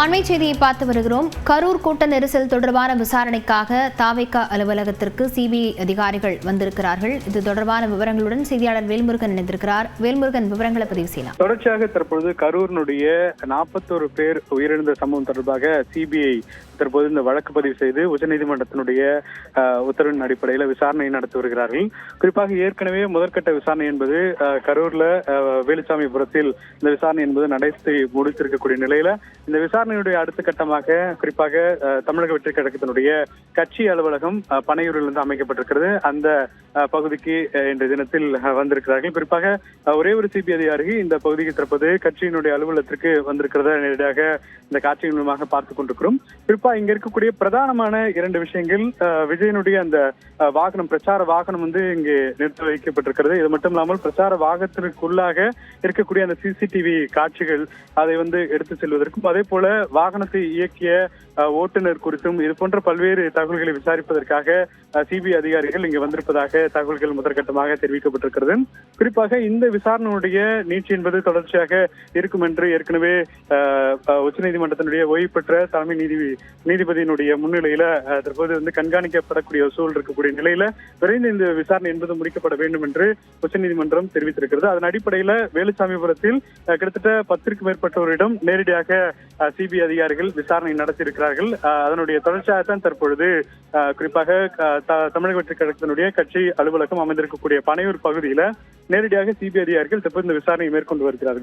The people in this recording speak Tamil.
அண்மை செய்தியை பார்த்து வருகிறோம். கரூர் கூட்ட நெரிசல் தொடர்பான விசாரணைக்காக தாவேகா அலுவலகத்திற்கு சிபிஐ அதிகாரிகள் வந்திருக்கிறார்கள். இது தொடர்பான விவரங்களுடன் செய்தியாளர் வேல்முருகன் இணைந்திருக்கிறார். வேல்முருகன் விவரங்களை பதிவு செய்யலாம். தொடர்ச்சியாக தற்பொழுது கரூரினுடைய நாற்பத்தோரு பேர் உயிரிழந்த சம்பவம் தொடர்பாக சிபிஐ தற்போது இந்த வழக்கு பதிவு செய்து உச்சநீதிமன்றத்தினுடைய உத்தரவின் அடிப்படையில் விசாரணை நடத்தி வருகிறார்கள். குறிப்பாக ஏற்கனவே முதற்கட்ட விசாரணை என்பது கரூர்ல வேலுசாமிபுரத்தில் இந்த விசாரணை என்பது நடத்தி முடித்திருக்கக்கூடிய நிலையில இந்த விசாரணை விசாரணையுடைய அடுத்த கட்டமாக குறிப்பாக தமிழக வெற்றி கழகத்தினுடைய கட்சி அலுவலகம் பனையூரில் இருந்து அமைக்கப்பட்டிருக்கிறது. அந்த பகுதிக்கு இந்த இன்றைய தினத்தில் வந்திருக்கிறார்கள். குறிப்பாக ஒரே ஒரு சிபி அதிகாரி இந்த பகுதிக்கு தற்போது கட்சியினுடைய அலுவலகத்திற்கு வந்திருக்கிறத நேரடியாக இந்த காட்சியின் மூலமாக பார்த்துக் கொண்டிருக்கிறோம். குறிப்பா இங்க இருக்கக்கூடிய பிரதானமான இரண்டு விஷயங்கள் விஜயனுடைய அந்த வாகனம் பிரச்சார வாகனம் வந்து இங்கு நிறுத்தி வைக்கப்பட்டிருக்கிறது. இது மட்டும் இல்லாமல் பிரச்சார வாகனத்திற்குள்ளாக இருக்கக்கூடிய அந்த சிசிடிவி காட்சிகள் அதை வந்து எடுத்து செல்வதற்கும் அதே போல வாகனத்தை இயக்கிய ஓட்டுநர் குறித்தும் இது போன்ற பல்வேறு தகவல்களை விசாரிப்பதற்காக சிபிஐ அதிகாரிகள் இங்கு வந்திருப்பதாக தகவல்கள் முதற்கட்டமாக தெரிவிக்கப்பட்டிருக்கிறது. குறிப்பாக இந்த விசாரணையுடைய நீட்சி என்பது தொடர்ச்சியாக இருக்கும் என்று ஏற்கனவே உச்சநீதிமன்றத்தினுடைய ஓய்வு பெற்ற தலைமை நீதி நீதிபதியினுடைய முன்னிலையில தற்போது வந்து கண்காணிக்கப்படக்கூடிய சூழல் இருக்கக்கூடிய நிலையில விரைந்து இந்த விசாரணை என்பது முடிக்கப்பட வேண்டும் என்று உச்சநீதிமன்றம் தெரிவித்திருக்கிறது. அதன் அடிப்படையில வேலுசாமிபுரத்தில் கிட்டத்தட்ட பத்திற்கும் மேற்பட்டோரிடம் நேரடியாக சிபிஐ அதிகாரிகள் விசாரணை நடத்தியிருக்கிறார்கள். அதனுடைய தொடர்ச்சியாகத்தான் தற்பொழுது குறிப்பாக த- தமிழக வெற்றி கழகத்தினுடைய கட்சி அலுவலகம் அமைந்திருக்கக்கூடிய பனையூர் பகுதியில நேரடியாக சிபிஐ அதிகாரிகள் தொடர்ந்து விசாரணை மேற்கொண்டு வருகிறார்கள்.